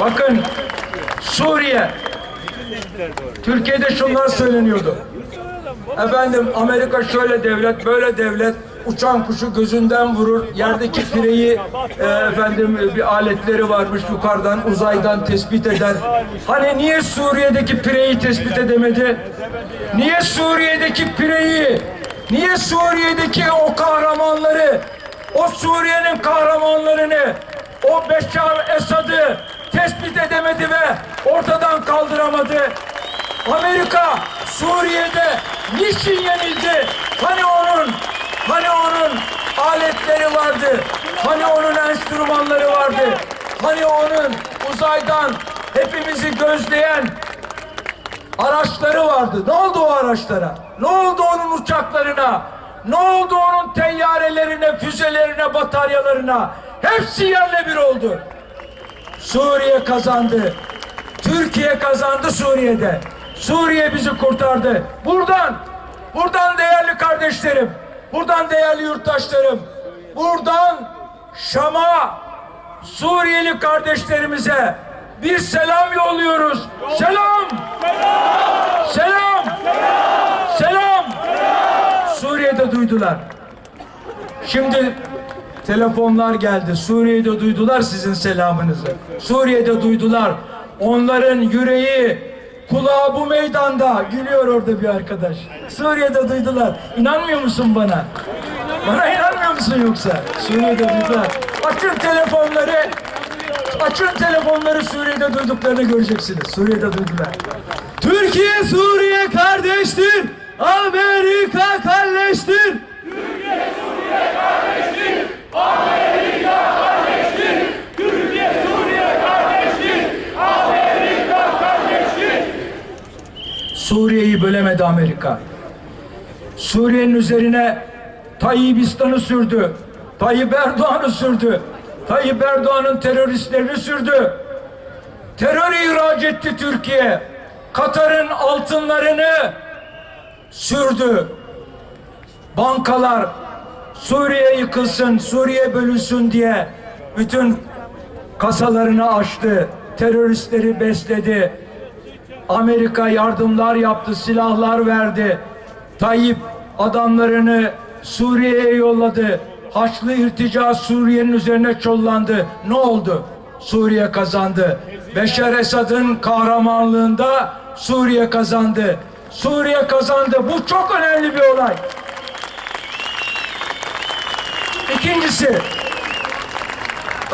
Bakın Suriye. Türkiye'de şunlar söyleniyordu. Efendim Amerika şöyle devlet, böyle devlet. Uçan kuşu gözünden vurur. Yerdeki pireyi e, efendim bir aletleri varmış yukarıdan uzaydan tespit eder. Hani niye Suriye'deki pireyi tespit edemedi? Niye Suriye'deki pireyi, niye Suriye'deki o kahramanları, o Suriye'nin kahramanlarını, o Beşar Esad'ı tespit edemedi ve ortadan kaldıramadı? Amerika Suriye'de niçin yenildi? Hani onun, hani onun aletleri vardı? Hani onun enstrümanları vardı? Hani onun uzaydan hepimizi gözleyen araçları vardı. Ne oldu o araçlara? Ne oldu onun uçaklarına? Ne oldu onun teyyarelerine, füzelerine, bataryalarına? Hepsi yerle bir oldu. Suriye kazandı. Türkiye kazandı Suriye'de. Suriye bizi kurtardı. Buradan, buradan değerli kardeşlerim, buradan değerli yurttaşlarım, buradan Şam'a, Suriyeli kardeşlerimize bir selam yolluyoruz. Selam! Selam! Selam! Suriye'de duydular. Şimdi telefonlar geldi. Suriye'de duydular sizin selamınızı. Suriye'de duydular. Onların yüreği, kulağı bu meydanda. Gülüyor orada bir arkadaş. Suriye'de duydular. İnanmıyor musun bana? Bana inanmıyor musun yoksa? Suriye'de duydular. Açın telefonları. Açın telefonları Suriye'de duyduklarını göreceksiniz. Suriye'de duydular. Türkiye Suriye kardeştir. Amerika kardeştir. Suriye'yi bölemedi Amerika. Suriye'nin üzerine Tayyibistan'ı sürdü. Tayyip Erdoğan'ı sürdü. Tayyip Erdoğan'ın teröristlerini sürdü. Terörü ihraç etti Türkiye. Katar'ın altınlarını sürdü. Bankalar Suriye yıkılsın, Suriye bölünsün diye bütün kasalarını açtı. Teröristleri besledi. Amerika yardımlar yaptı, silahlar verdi. Tayyip adamlarını Suriye'ye yolladı. Haçlı irtica Suriye'nin üzerine çollandı. Ne oldu? Suriye kazandı. Beşer Esad'ın kahramanlığında Suriye kazandı. Suriye kazandı. Bu çok önemli bir olay. İkincisi,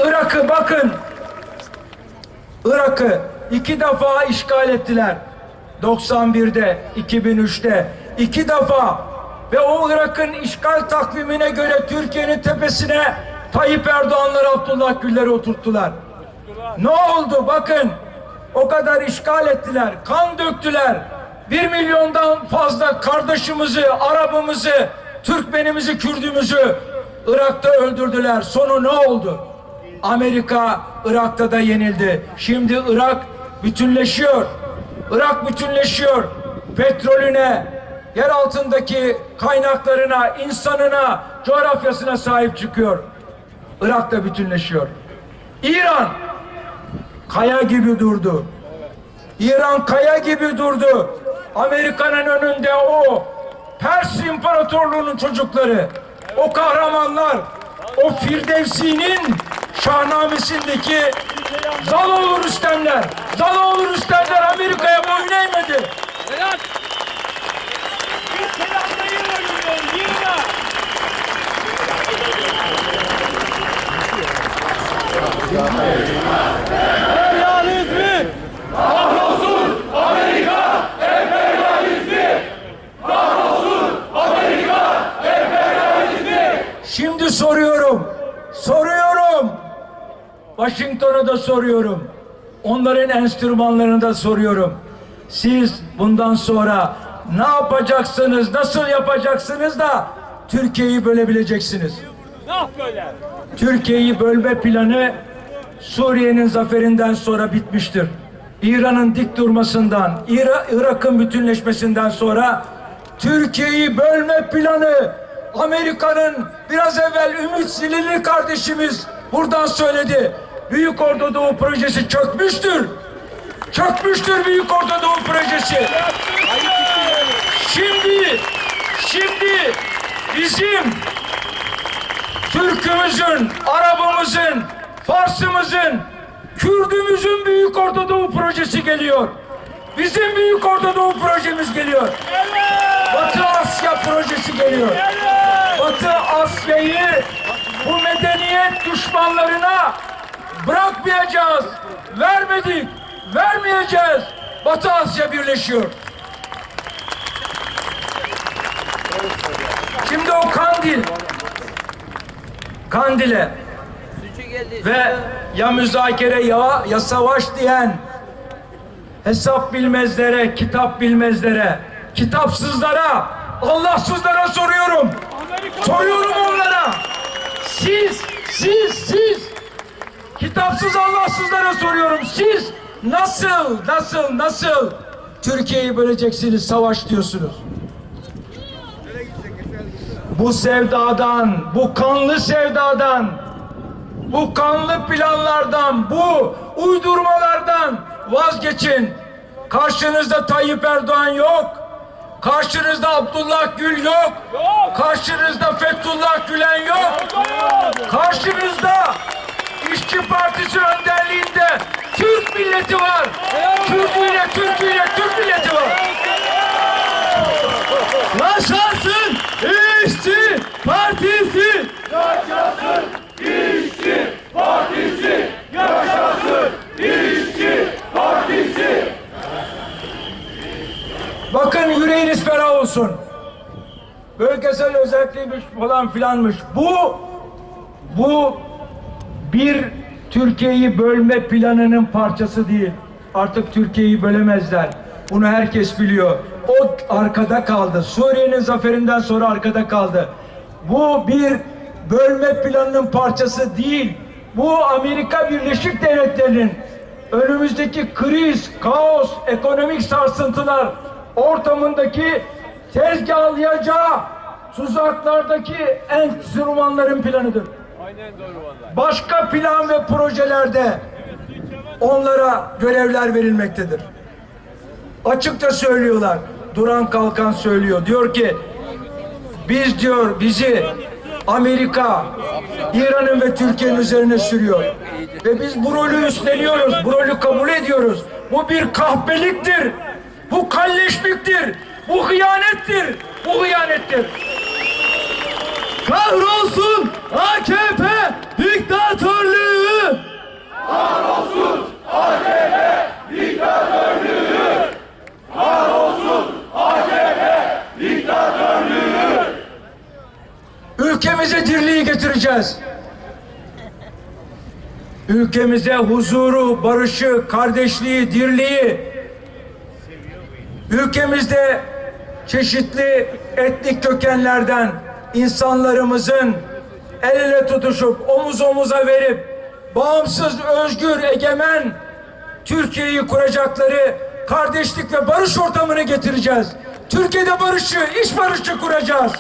Irak'ı bakın Irak'ı iki defa işgal ettiler. 91'de, 2003'te iki defa ve o Irak'ın işgal takvimine göre Türkiye'nin tepesine Tayyip Erdoğan'ları Abdullah Güller'i oturttular. Ne oldu? Bakın o kadar işgal ettiler, kan döktüler. Bir milyondan fazla kardeşimizi, Arabımızı, Türkmenimizi, Kürdümüzü Irak'ta öldürdüler. Sonu ne oldu? Amerika Irak'ta da yenildi. Şimdi Irak bütünleşiyor. Irak bütünleşiyor. Petrolüne, yer altındaki kaynaklarına, insanına, coğrafyasına sahip çıkıyor. Irak da bütünleşiyor. İran kaya gibi durdu. İran kaya gibi durdu. Amerika'nın önünde o Pers İmparatorluğu'nun çocukları, o kahramanlar, o Firdevsi'nin Şahnamesindeki Zaloğlu Rüstemler, Zaloğlu Rüstemler Amerika'ya boyun eğmedi. Vedat! Biz selamlayı ölüyoruz, Şimdi soruyorum, soruyorum. Washington'a da soruyorum. Onların enstrümanlarını da soruyorum. Siz bundan sonra ne yapacaksınız, nasıl yapacaksınız da Türkiye'yi bölebileceksiniz? Türkiye'yi bölme planı Suriye'nin zaferinden sonra bitmiştir. İran'ın dik durmasından, İra- Irak'ın bütünleşmesinden sonra Türkiye'yi bölme planı Amerika'nın biraz evvel Ümit Silili kardeşimiz buradan söyledi. Büyük Orta Doğu projesi çökmüştür. Çökmüştür Büyük Orta Doğu projesi. Şimdi, şimdi bizim Türk'ümüzün, Arabımızın, Fars'ımızın, Kürdümüzün Büyük Orta Doğu projesi geliyor. Bizim Büyük Orta Doğu projemiz geliyor. Batı Asya projesi geliyor. Batı Asya'yı bu medeniyet düşmanlarına bırakmayacağız. Vermedik, vermeyeceğiz. Batı Asya birleşiyor. Şimdi o Kandil, Kandil'e ve ya müzakere ya, ya savaş diyen hesap bilmezlere, kitap bilmezlere, kitapsızlara, Allahsızlara soruyorum. Soruyorum onlara. Siz, siz, siz kitapsız Allahsızlara soruyorum. Siz nasıl, nasıl, nasıl Türkiye'yi böleceksiniz, savaş diyorsunuz? Bu sevdadan, bu kanlı sevdadan, bu kanlı planlardan, bu uydurmalardan vazgeçin. Karşınızda Tayyip Erdoğan yok. Karşınızda Abdullah Gül yok. Karşınızda Fethullah Gülen yok. Karşınızda İşçi Partisi önderliğinde Türk milleti var. Türküyle, Türküyle, Türk milleti var. Yaşasın İşçi Partisi! Bakın yüreğiniz ferah olsun. Bölgesel özelliğiymiş falan filanmış. Bu bu bir Türkiye'yi bölme planının parçası değil. Artık Türkiye'yi bölemezler. Bunu herkes biliyor. O arkada kaldı. Suriye'nin zaferinden sonra arkada kaldı. Bu bir bölme planının parçası değil. Bu Amerika Birleşik Devletleri'nin önümüzdeki kriz, kaos, ekonomik sarsıntılar ortamındaki tezgahlayacağı tuzaklardaki enstrümanların planıdır. Başka plan ve projelerde onlara görevler verilmektedir. Açıkça söylüyorlar. Duran Kalkan söylüyor. Diyor ki biz diyor bizi Amerika, İran'ın ve Türkiye'nin üzerine sürüyor. Ve biz bu rolü üstleniyoruz. Bu rolü kabul ediyoruz. Bu bir kahpeliktir. Bu kalleşliktir. Bu hıyanettir. Bu hıyanettir. Kahrolsun AKP diktatörlüğü! Ülkemize dirliği getireceğiz. Ülkemize huzuru, barışı, kardeşliği, dirliği, ülkemizde çeşitli etnik kökenlerden insanlarımızın el ele tutuşup omuz omuza verip bağımsız, özgür, egemen Türkiye'yi kuracakları kardeşlik ve barış ortamını getireceğiz. Türkiye'de barışı, iş barışı kuracağız.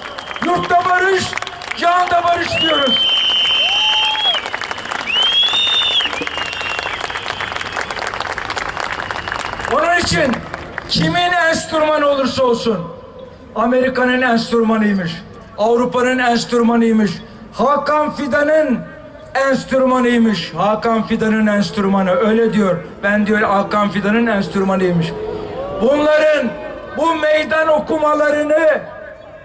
Yurtta barış, cihanda barış diyoruz. Onun için kimin enstrümanı olursa olsun Amerika'nın enstrümanıymış. Avrupa'nın enstrümanıymış. Hakan Fidan'ın enstrümanıymış. Hakan Fidan'ın enstrümanı öyle diyor. Ben diyor Hakan Fidan'ın enstrümanıymış. Bunların bu meydan okumalarını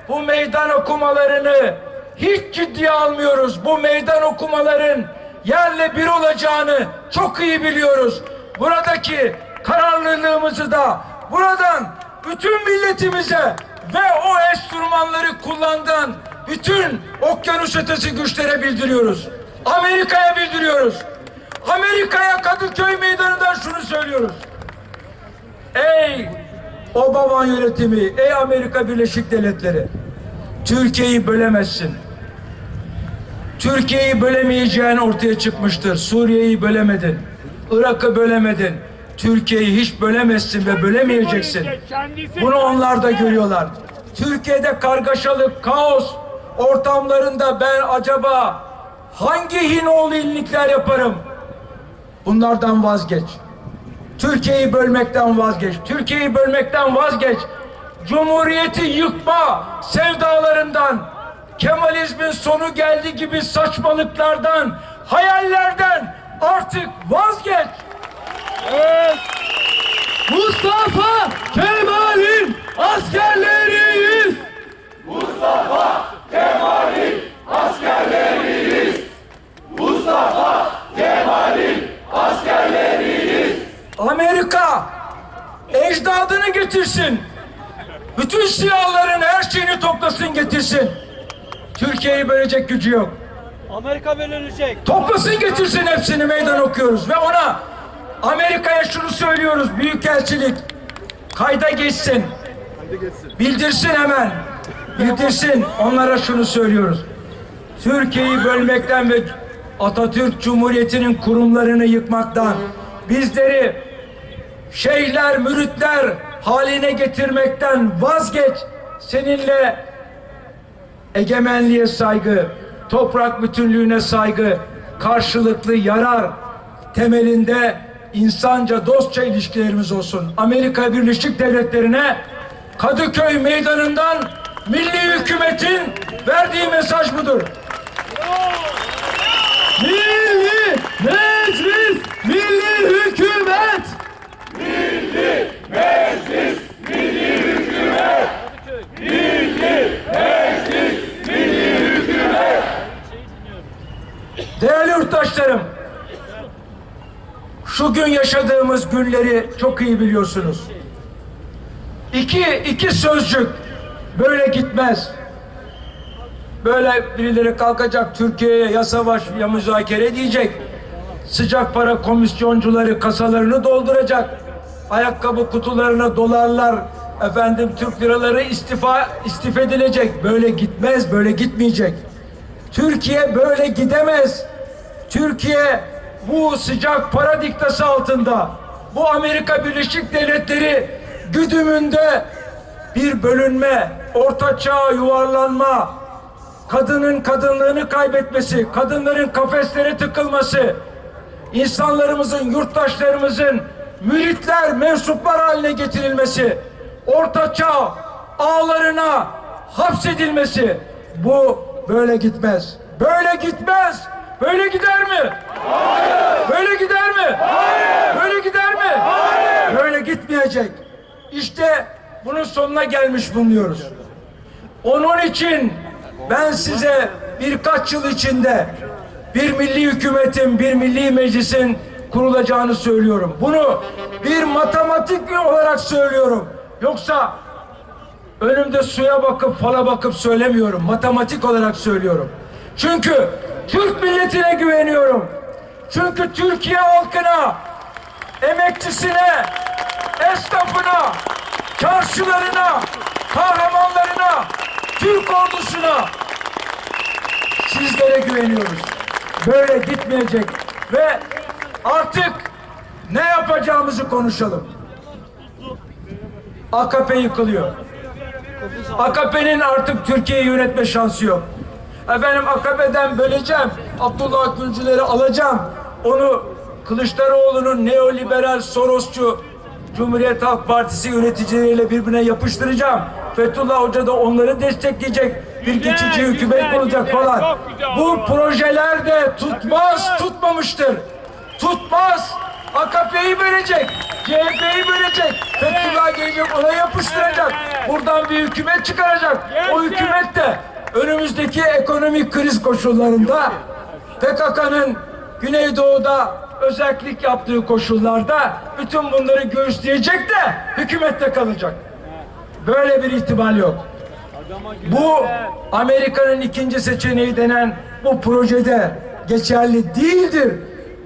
bu meydan okumalarını hiç ciddiye almıyoruz. Bu meydan okumaların yerle bir olacağını çok iyi biliyoruz. Buradaki kararlılığımızı da buradan bütün milletimize ve o enstrümanları kullandan bütün okyanus ötesi güçlere bildiriyoruz. Amerika'ya bildiriyoruz. Amerika'ya Kadıköy Meydanı'ndan şunu söylüyoruz. Ey Obama yönetimi, ey Amerika Birleşik Devletleri, Türkiye'yi bölemezsin. Türkiye'yi bölemeyeceğin ortaya çıkmıştır. Suriye'yi bölemedin. Irak'ı bölemedin. Türkiye'yi hiç bölemezsin ve bölemeyeceksin. Bunu onlar da görüyorlar. Türkiye'de kargaşalık, kaos ortamlarında ben acaba hangi Hinoğlu illikler yaparım? Bunlardan vazgeç. Türkiye'yi bölmekten vazgeç. Türkiye'yi bölmekten vazgeç. Cumhuriyeti yıkma sevdalarından, Kemalizmin sonu geldi gibi saçmalıklardan, hayallerden artık vazgeç. Mustafa Kemal'in askerleriyiz. Amerika ecdadını getirsin. Bütün siyahların her şeyini toplasın getirsin. Türkiye'yi bölecek gücü yok. Amerika bölünecek. Toplasın getirsin hepsini meydan okuyoruz ve ona Amerika'ya şunu söylüyoruz büyükelçilik kayda geçsin. Bildirsin hemen. Bildirsin. Onlara şunu söylüyoruz. Türkiye'yi bölmekten ve Atatürk Cumhuriyeti'nin kurumlarını yıkmaktan bizleri şeyhler, müritler haline getirmekten vazgeç. Seninle egemenliğe saygı, toprak bütünlüğüne saygı, karşılıklı yarar temelinde insanca dostça ilişkilerimiz olsun. Amerika Birleşik Devletleri'ne Kadıköy Meydanı'ndan milli hükümetin verdiği mesaj budur. Milli Meclis, Milli Hükümet. Değerli yurttaşlarım, şu gün yaşadığımız günleri çok iyi biliyorsunuz. İki, iki sözcük böyle gitmez. Böyle birileri kalkacak Türkiye'ye ya savaş ya müzakere diyecek. Sıcak para komisyoncuları kasalarını dolduracak. Ayakkabı kutularına dolarlar, efendim Türk liraları istifa istif edilecek. Böyle gitmez, böyle gitmeyecek. Türkiye böyle gidemez. Türkiye bu sıcak para diktası altında, bu Amerika Birleşik Devletleri güdümünde bir bölünme, orta çağa yuvarlanma, kadının kadınlığını kaybetmesi, kadınların kafeslere tıkılması, insanlarımızın, yurttaşlarımızın müritler, mensuplar haline getirilmesi, orta çağ ağlarına hapsedilmesi bu böyle gitmez. Böyle gitmez. Böyle gider mi? Hayır. Böyle gider mi? Hayır. Böyle gider mi? Hayır. Böyle gitmeyecek. İşte bunun sonuna gelmiş bulunuyoruz. Onun için ben size birkaç yıl içinde bir milli hükümetin, bir milli meclisin kurulacağını söylüyorum. Bunu bir matematik olarak söylüyorum. Yoksa önümde suya bakıp fala bakıp söylemiyorum. Matematik olarak söylüyorum. Çünkü Türk milletine güveniyorum. Çünkü Türkiye halkına, emekçisine, esnafına, çarşılarına, kahramanlarına, Türk ordusuna sizlere güveniyoruz. Böyle gitmeyecek ve artık ne yapacağımızı konuşalım. AKP yıkılıyor. AKP'nin artık Türkiye'yi yönetme şansı yok. Efendim AKP'den böleceğim. Abdullah Gülcüleri alacağım. Onu Kılıçdaroğlu'nun neoliberal Sorosçu Cumhuriyet Halk Partisi yöneticileriyle birbirine yapıştıracağım. Fethullah Hoca da onları destekleyecek. Bir geçici hükümet güzel, olacak güzel. falan. Güzel Bu projeler de tutmaz, tutmamıştır. Tutmaz. AKP'yi bölecek. CHP'yi bölecek. Fethullah gelecek ona yapıştıracak. Buradan bir hükümet çıkaracak. O hükümet de önümüzdeki ekonomik kriz koşullarında PKK'nın Güneydoğu'da özellik yaptığı koşullarda bütün bunları göğüsleyecek de hükümette kalacak. Böyle bir ihtimal yok. Bu Amerika'nın ikinci seçeneği denen bu projede geçerli değildir.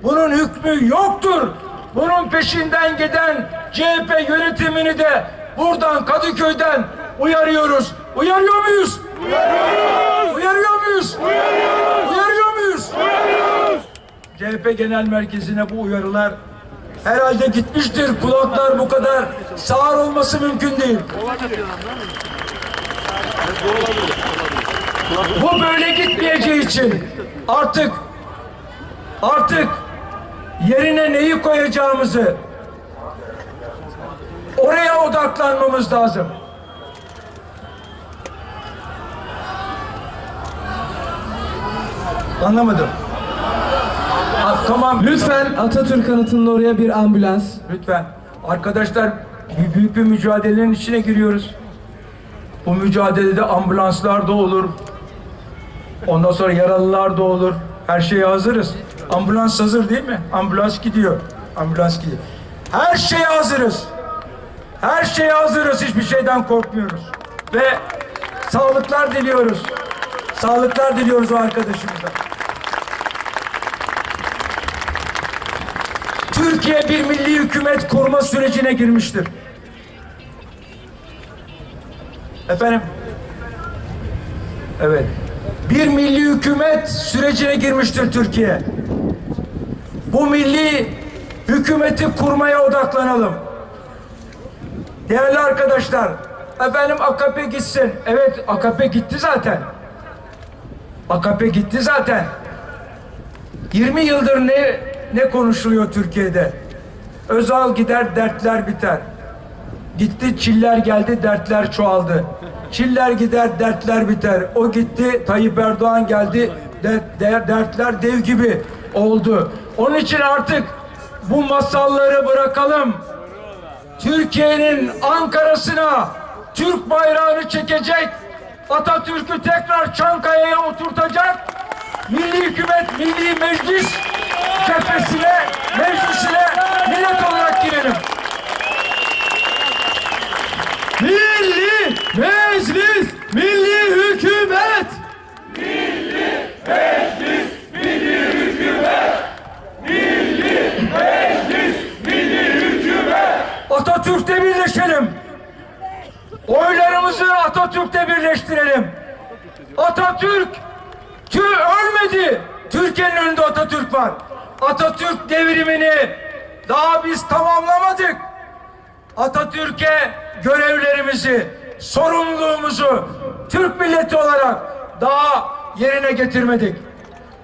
Bunun hükmü yoktur. Bunun peşinden giden CHP yönetimini de buradan Kadıköy'den uyarıyoruz. Uyarıyor muyuz? Uyarıyoruz. Uyarıyor muyuz? Uyarıyoruz. Uyarıyor muyuz? Uyarıyoruz. CHP Genel Merkezi'ne bu uyarılar herhalde gitmiştir. Kulaklar bu kadar sağır olması mümkün değil. Bu böyle gitmeyeceği için artık artık yerine neyi koyacağımızı oraya odaklanmamız lazım. Anlamadım. Ah, tamam. Lütfen Atatürk anıtının oraya bir ambulans. Lütfen. Arkadaşlar büyük bir mücadelenin içine giriyoruz. Bu mücadelede ambulanslar da olur. Ondan sonra yaralılar da olur. Her şeye hazırız. Ambulans hazır değil mi? Ambulans gidiyor. Ambulans gidiyor. Her şeye hazırız. Her şeye hazırız. Hiçbir şeyden korkmuyoruz. Ve sağlıklar diliyoruz. Sağlıklar diliyoruz o arkadaşımıza. Türkiye bir milli hükümet kurma sürecine girmiştir. Efendim? Evet. Bir milli hükümet sürecine girmiştir Türkiye. Bu milli hükümeti kurmaya odaklanalım. Değerli arkadaşlar, efendim AKP gitsin. Evet AKP gitti zaten. AKP gitti zaten. 20 yıldır ne ne konuşuluyor Türkiye'de? Özal gider dertler biter. Gitti çiller geldi dertler çoğaldı. Çiller gider dertler biter. O gitti Tayyip Erdoğan geldi de, de- dertler dev gibi oldu. Onun için artık bu masalları bırakalım. Türkiye'nin Ankara'sına Türk bayrağını çekecek, Atatürk'ü tekrar Çankaya'ya oturtacak, milli hükümet, milli meclis cephesine, meclisine millet olarak girelim. Milli Meclis, Milli Hükümet. Atatürk'te birleşelim. Oylarımızı Atatürk'te birleştirelim. Atatürk tü ölmedi. Türkiye'nin önünde Atatürk var. Atatürk devrimini daha biz tamamlamadık. Atatürk'e görevlerimizi, sorumluluğumuzu Türk milleti olarak daha yerine getirmedik.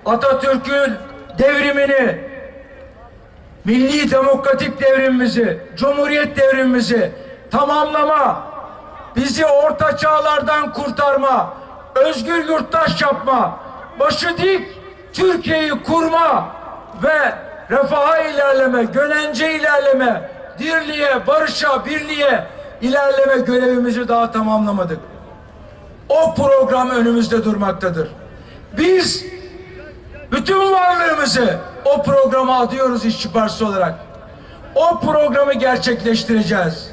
Atatürk'ün devrimini, milli demokratik devrimimizi, cumhuriyet devrimimizi tamamlama, bizi orta çağlardan kurtarma, özgür yurttaş yapma, başı dik Türkiye'yi kurma ve refaha ilerleme, gönence ilerleme, dirliğe, barışa, birliğe ilerleme görevimizi daha tamamlamadık. O program önümüzde durmaktadır. Biz bütün varlığımızı o programa adıyoruz işçi partisi olarak. O programı gerçekleştireceğiz.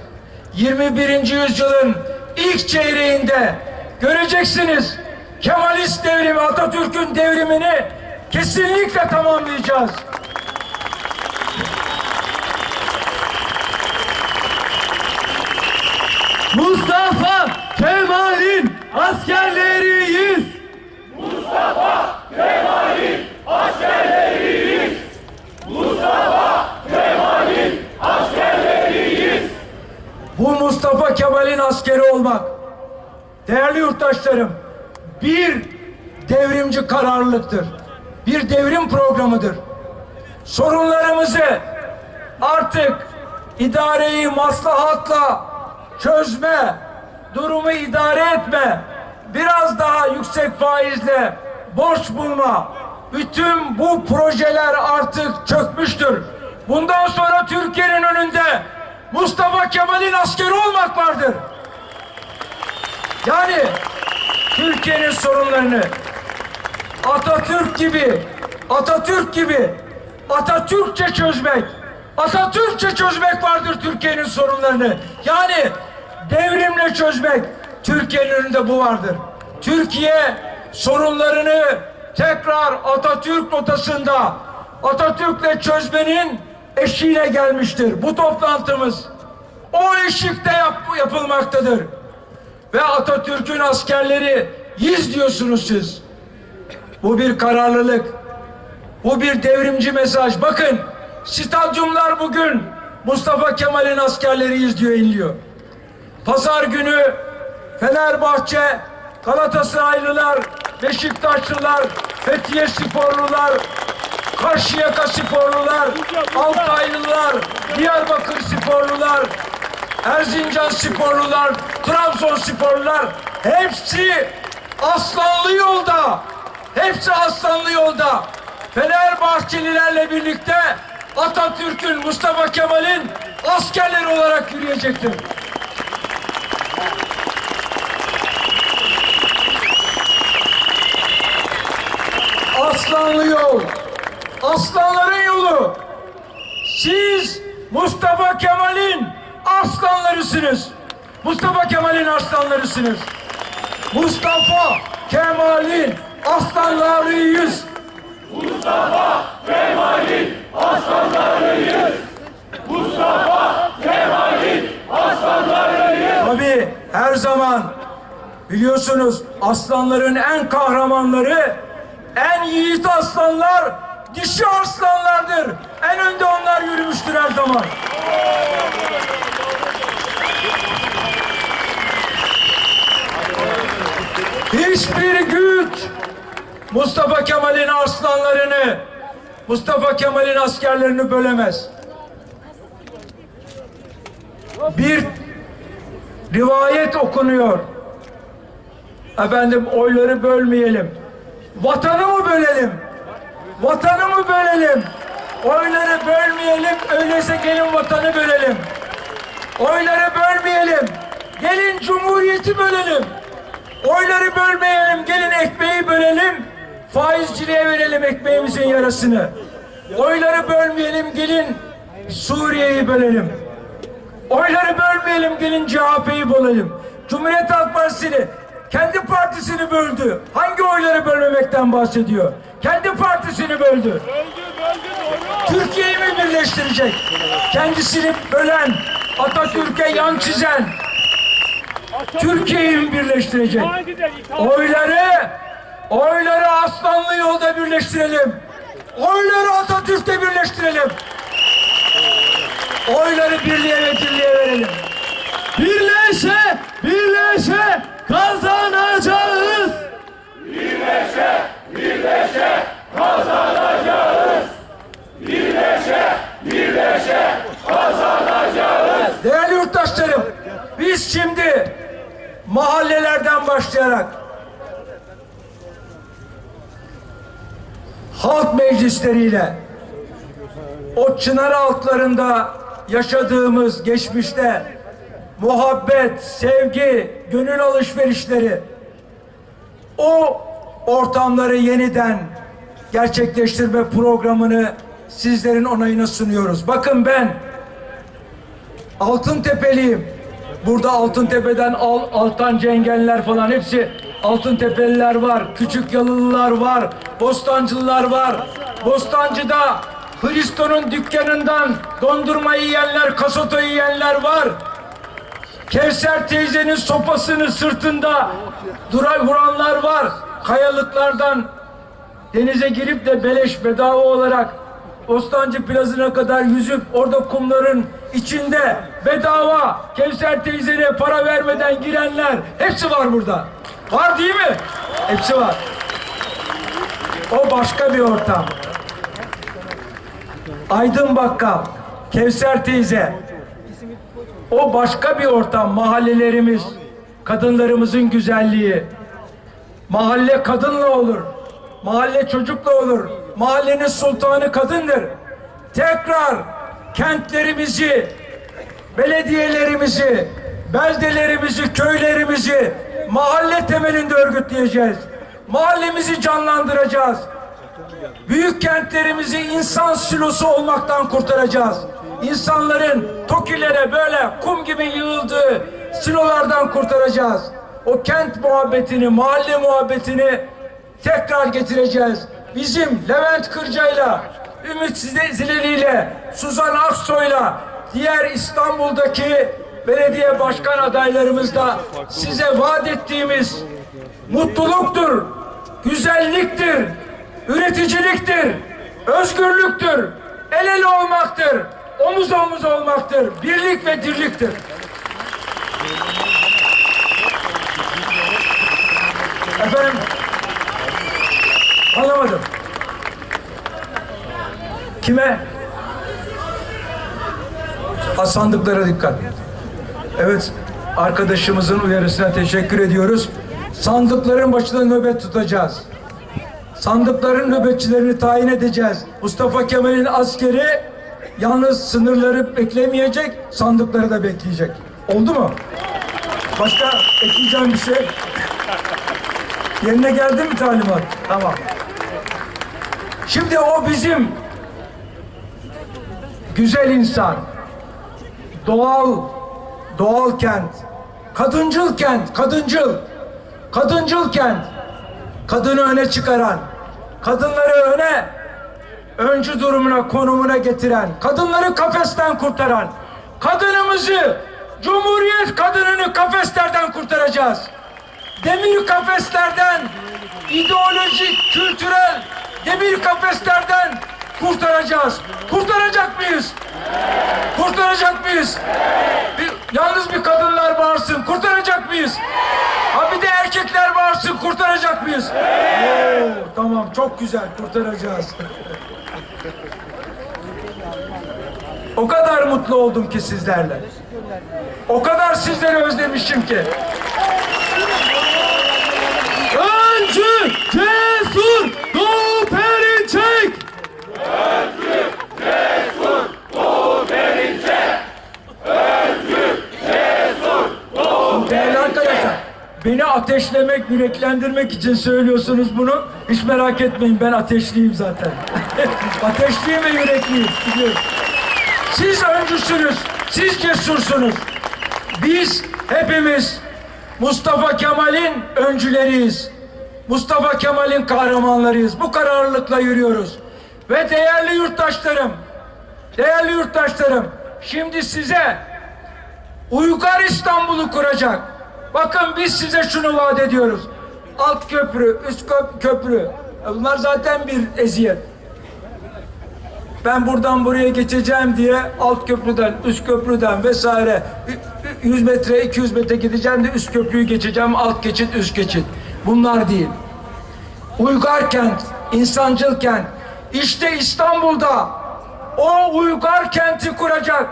21. yüzyılın ilk çeyreğinde göreceksiniz Kemalist devrimi, Atatürk'ün devrimini kesinlikle tamamlayacağız. Mustafa Kemal'in askerleriyiz. Bu Mustafa Kemal'in askeri olmak. Değerli yurttaşlarım, bir devrimci kararlılıktır. Bir devrim programıdır. Sorunlarımızı artık idareyi maslahatla çözme, durumu idare etme, biraz daha yüksek faizle borç bulma, bütün bu projeler artık çökmüştür. Bundan sonra Türkiye'nin önünde Mustafa Kemal'in askeri olmak vardır. Yani Türkiye'nin sorunlarını Atatürk gibi, Atatürk gibi Atatürkçe çözmek, Atatürkçe çözmek vardır Türkiye'nin sorunlarını. Yani devrimle çözmek. Türkiye'nin önünde bu vardır. Türkiye sorunlarını tekrar Atatürk notasında Atatürk'le çözmenin eşiğine gelmiştir. Bu toplantımız o eşikte yap, yapılmaktadır. Ve Atatürk'ün askerleri yiz diyorsunuz siz. Bu bir kararlılık. Bu bir devrimci mesaj. Bakın stadyumlar bugün Mustafa Kemal'in askerleri izliyor, inliyor. Pazar günü Fenerbahçe, Galatasaraylılar, Beşiktaşlılar, Fethiye Sporlular, Karşıyaka sporlular, Altaylılar, Diyarbakır sporlular, Erzincan sporlular, Trabzon sporlular hepsi aslanlı yolda. Hepsi aslanlı yolda. Fenerbahçelilerle birlikte Atatürk'ün, Mustafa Kemal'in askerleri olarak yürüyecektir. Aslanlı yol. Aslanların yolu. Siz Mustafa Kemal'in aslanlarısınız. Mustafa Kemal'in aslanlarısınız. Mustafa Kemal'in aslanlarıyız. Tabii her zaman biliyorsunuz aslanların en kahramanları, en yiğit aslanlar dişi aslanlardır. En önde onlar yürümüştür her zaman. Hiçbir güç Mustafa Kemal'in aslanlarını, Mustafa Kemal'in askerlerini bölemez. Bir rivayet okunuyor. Efendim oyları bölmeyelim. Vatanı mı bölelim? Vatanı mı bölelim? Oyları bölmeyelim. Öyleyse gelin vatanı bölelim. Oyları bölmeyelim. Gelin cumhuriyeti bölelim. Oyları bölmeyelim. Gelin ekmeği bölelim. Faizciliğe verelim ekmeğimizin yarasını. Oyları bölmeyelim. Gelin Suriye'yi bölelim. Oyları bölmeyelim gelin CHP'yi bölelim. Cumhuriyet Halk Partisi'ni kendi partisini böldü. Hangi oyları bölmemekten bahsediyor? Kendi partisini böldü. Türkiye'yi mi birleştirecek? Kendisini bölen, Atatürk'e yan çizen, Türkiye'yi mi birleştirecek? Oyları, oyları aslanlı yolda birleştirelim. Oyları Atatürk'te birleştirelim. Oyları birliğe ve dirliğe verelim. Birleşe, birleşe kazanacağız. Değerli yurttaşlarım, biz şimdi mahallelerden başlayarak halk meclisleriyle o çınar altlarında yaşadığımız geçmişte muhabbet, sevgi, gönül alışverişleri o ortamları yeniden gerçekleştirme programını sizlerin onayına sunuyoruz. Bakın ben Altıntepe'liyim. Burada Altıntepe'den Al, Altan Cengenler falan hepsi Altıntepe'liler var. Küçük Yalılılar var. Bostancılılar var. Bostancı'da Hristo'nun dükkanından dondurma yiyenler, kasoto yiyenler var. Kevser teyzenin sopasını sırtında duray vuranlar var. Kayalıklardan denize girip de beleş bedava olarak Bostancı plazına kadar yüzüp orada kumların içinde bedava Kevser teyzene para vermeden girenler hepsi var burada. Var değil mi? Hepsi var. O başka bir ortam. Aydın Bakkal, Kevser teyze. O başka bir ortam. Mahallelerimiz, kadınlarımızın güzelliği. Mahalle kadınla olur. Mahalle çocukla olur. Mahallenin sultanı kadındır. Tekrar kentlerimizi, belediyelerimizi, beldelerimizi, köylerimizi mahalle temelinde örgütleyeceğiz. Mahallemizi canlandıracağız. Büyük kentlerimizi insan silosu olmaktan kurtaracağız. İnsanların tokilere böyle kum gibi yığıldığı silolardan kurtaracağız. O kent muhabbetini, mahalle muhabbetini tekrar getireceğiz. Bizim Levent Kırca'yla, Ümit Zileli'yle, Suzan Aksoy'la, diğer İstanbul'daki belediye başkan adaylarımızla size vaat ettiğimiz mutluluktur, güzelliktir, üreticiliktir, özgürlüktür, el ele olmaktır, omuz omuz olmaktır, birlik ve dirliktir. Efendim, anlamadım. Kime? Sandıklara dikkat. Evet, arkadaşımızın uyarısına teşekkür ediyoruz. Sandıkların başında nöbet tutacağız. Sandıkların nöbetçilerini tayin edeceğiz. Mustafa Kemal'in askeri yalnız sınırları beklemeyecek, sandıkları da bekleyecek. Oldu mu? Başka ekleyeceğim bir şey. Yerine geldi mi talimat? Tamam. Şimdi o bizim güzel insan, doğal, doğal kent, kadıncıl kent, kadıncıl, kadıncıl kent, kadını öne çıkaran, kadınları öne, öncü durumuna, konumuna getiren, kadınları kafesten kurtaran, kadınımızı, Cumhuriyet kadınını kafeslerden kurtaracağız. Demir kafeslerden, ideolojik, kültürel demir kafeslerden kurtaracağız. Kurtaracak mıyız? Kurtaracak mıyız? Bir, yalnız bir kadınlar bağırsın. Kurtaracak mıyız? Ha bir de erkekler bağırsın. Kurtaracak mıyız? Oo, tamam çok güzel kurtaracağız. o kadar mutlu oldum ki sizlerle. O kadar sizleri özlemişim ki. Öncü, cesur, Doğu Perinçek. Beni ateşlemek, yüreklendirmek için söylüyorsunuz bunu. Hiç merak etmeyin, ben ateşliyim zaten. ateşliyim ve yürekliyim, biliyorum. Siz öncüsünüz, siz cesursunuz. Biz hepimiz Mustafa Kemal'in öncüleriyiz. Mustafa Kemal'in kahramanlarıyız. Bu kararlılıkla yürüyoruz. Ve değerli yurttaşlarım, değerli yurttaşlarım, şimdi size Uygar İstanbul'u kuracak. Bakın biz size şunu vaat ediyoruz. Alt köprü, üst köp- köprü. Bunlar zaten bir eziyet. Ben buradan buraya geçeceğim diye alt köprüden, üst köprüden vesaire ü- ü- 100 metre, 200 metre gideceğim de üst köprüyü geçeceğim, alt geçit, üst geçit. Bunlar değil. Uygar kent, insancıl kent. İşte İstanbul'da o uygar kenti kuracak.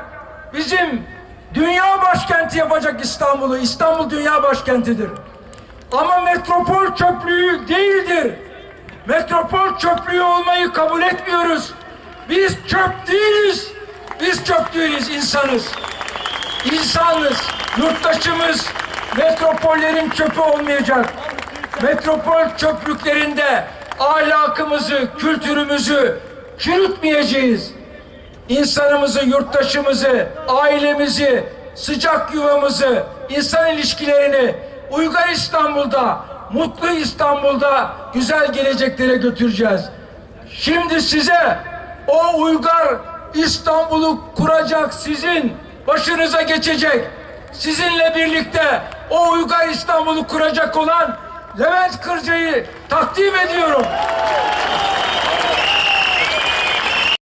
Bizim dünya başkenti yapacak İstanbul'u. İstanbul dünya başkentidir. Ama metropol çöplüğü değildir. Metropol çöplüğü olmayı kabul etmiyoruz. Biz çöp değiliz. Biz çöp değiliz, insanız. İnsanız, yurttaşımız metropollerin çöpü olmayacak. Metropol çöplüklerinde ahlakımızı, kültürümüzü çürütmeyeceğiz. İnsanımızı, yurttaşımızı, ailemizi, sıcak yuvamızı, insan ilişkilerini Uygar İstanbul'da, mutlu İstanbul'da güzel geleceklere götüreceğiz. Şimdi size o uygar İstanbul'u kuracak sizin başınıza geçecek. Sizinle birlikte o uygar İstanbul'u kuracak olan Levent Kırca'yı takdim ediyorum.